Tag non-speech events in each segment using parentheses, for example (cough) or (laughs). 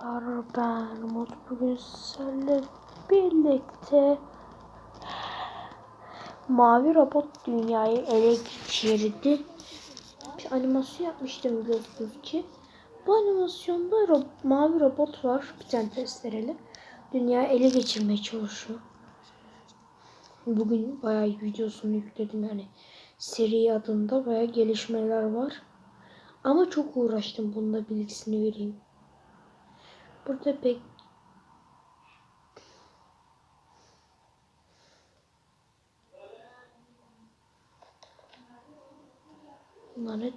Arkadaşlar ben Umut bugün sizlerle birlikte Mavi Robot dünyayı ele geçirdi. Bir animasyon yapmıştım biliyorsunuz ki. Bu animasyonda ro mavi robot var. Bir tane testereli. Dünyayı ele geçirmeye çalışıyor. Bugün bayağı videosunu yükledim yani. Seri adında bayağı gelişmeler var. Ama çok uğraştım. Bunun da bilgisini vereyim. Burada pek Bunlar ne?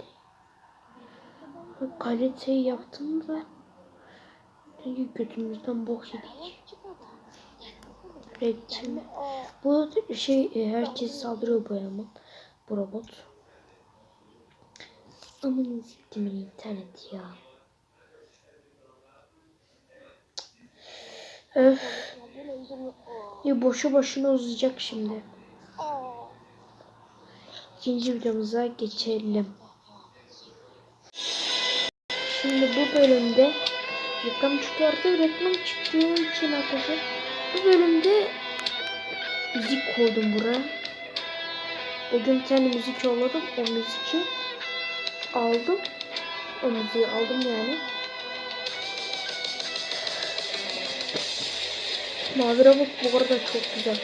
Kaliteyi yaptım da çünkü götümüzden bok yedik. Redçim. Bu şey e, herkes saldırıyor bu eleman. Bu robot. Aman siktimin internet ya. Öf. Ya boşu boşuna uzayacak şimdi. İkinci videomuza geçelim. Şimdi bu bölümde reklam çıkardı. Reklam çıktığı için arkadaşlar bu bölümde müzik koydum buraya. Bir tane müzik yolladım. O müziği aldım. O müziği aldım yani. Mavi Robot bu arada çok güzel.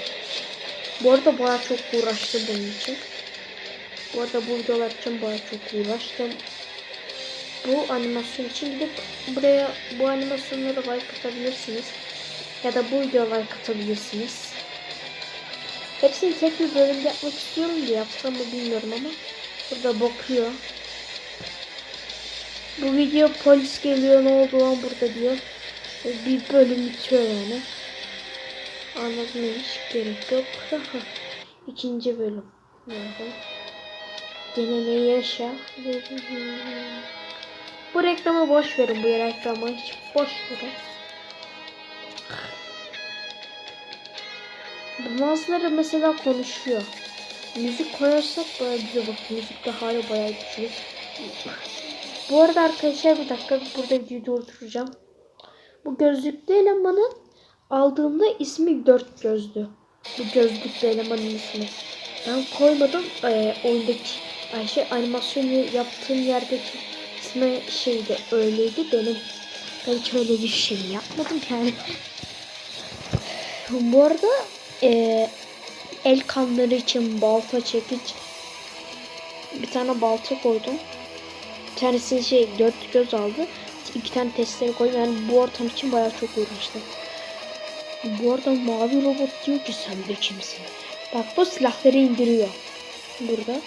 Bu arada baya çok uğraştım bunun için. Bu arada bu videolar için baya çok uğraştım. Bu animasyon için gidip buraya bu animasyonlara like atabilirsiniz. Ya da bu videoya like atabilirsiniz. Hepsini tek bir bölümde yapmak istiyorum diye yapsam mı bilmiyorum ama burada bakıyor. Bu video polis geliyor ne oldu lan burada diyor. Bir bölüm bitiyor yani. Anlatmaya hiç gerek yok. (laughs) İkinci bölüm. Yani. Denemeyi yaşa. Bu reklamı boş verin bu reklamı hiç boş verin. Bazıları mesela konuşuyor. Müzik koyarsak baya güzel bak müzik de hala baya güçlü. Bu arada arkadaşlar bir dakika burada videoyu durduracağım. Bu gözlüklü elemanın aldığımda ismi dört gözdü. Bu gözlüklü elemanın ismi. Ben koymadım e, oyundaki Ayşe animasyonu yaptığım yerdeki ismi şeydi öyleydi benim. Ben hiç öyle bir şey yapmadım yani. Bu arada e, el kanları için balta çekiç bir tane balta koydum. Bir tanesi şey dört göz aldı. İki tane testere koydum. Yani bu ortam için bayağı çok uğraştım. Bu arada mavi robot diyor ki sen de kimsin? Bak bu silahları indiriyor. Burada.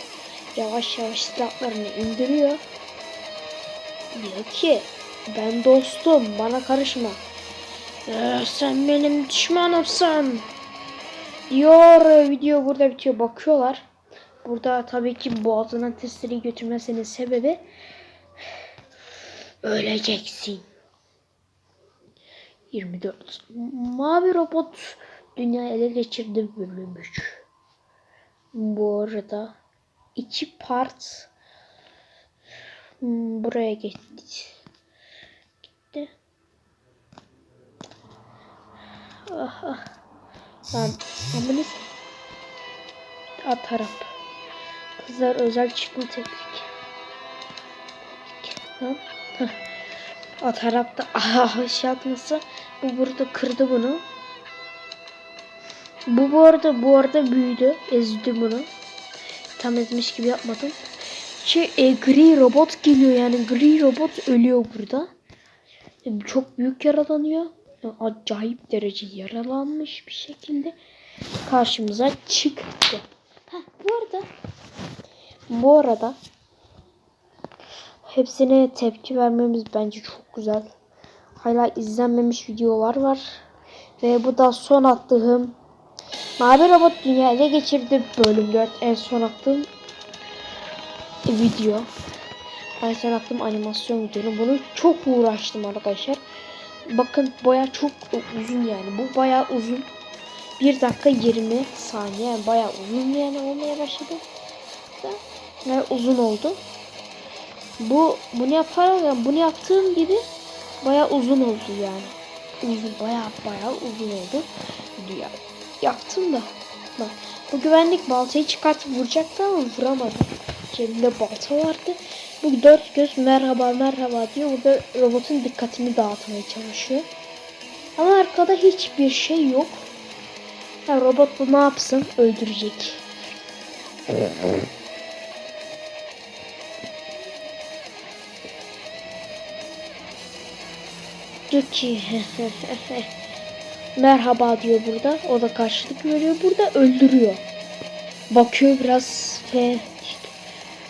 Yavaş yavaş silahlarını indiriyor. Diyor ki ben dostum bana karışma. Ee, sen benim düşmanımsın. Diyor video burada bitiyor. Bakıyorlar. Burada tabii ki boğazına testereyi götürmesinin sebebi öleceksin. 24. Mavi robot dünya ele geçirdi bölüm 3. Bu arada iki part buraya gitti. Gitti. Ah ah. Lan amınız atarap. Kızlar özel çıkma. Lan. Atarap da ah şey atması. Bu burada kırdı bunu. Bu bu arada bu arada büyüdü. Ezdi bunu. Tam ezmiş gibi yapmadım. Şey e, gri robot geliyor yani gri robot ölüyor burada. E, çok büyük yaralanıyor. E, acayip derece yaralanmış bir şekilde karşımıza çıktı. Ha bu arada bu arada hepsine tepki vermemiz bence çok güzel. Hala izlenmemiş videolar var. Ve bu da son attığım Mavi Robot Dünya geçirdi bölüm 4 en son attığım video. En son attığım animasyon videonu. Bunu çok uğraştım arkadaşlar. Bakın baya çok uzun yani. Bu baya uzun. 1 dakika 20 saniye. Yani baya uzun yani olmaya başladı. Ve uzun oldu. Bu bunu yaparak yani bunu yaptığım gibi Baya uzun oldu yani. Uzun baya baya uzun oldu. Ya, yaptım da. Bak bu güvenlik baltayı çıkartıp vuracaktı ama vuramadı. Cebimde balta vardı. Bu dört göz merhaba merhaba diyor. Burada robotun dikkatini dağıtmaya çalışıyor. Ama arkada hiçbir şey yok. Ya robot bu ne yapsın? Öldürecek. Diyor ki (laughs) merhaba diyor burada. O da karşılık veriyor. Burada öldürüyor. Bakıyor biraz ve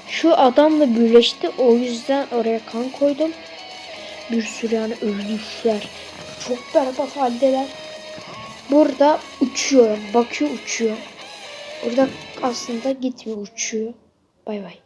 şu adamla birleşti. O yüzden oraya kan koydum. Bir sürü yani ölmüşler. Çok berbat haldeler. Burada uçuyor. Bakıyor uçuyor. Burada aslında gitmiyor uçuyor. Bay bay.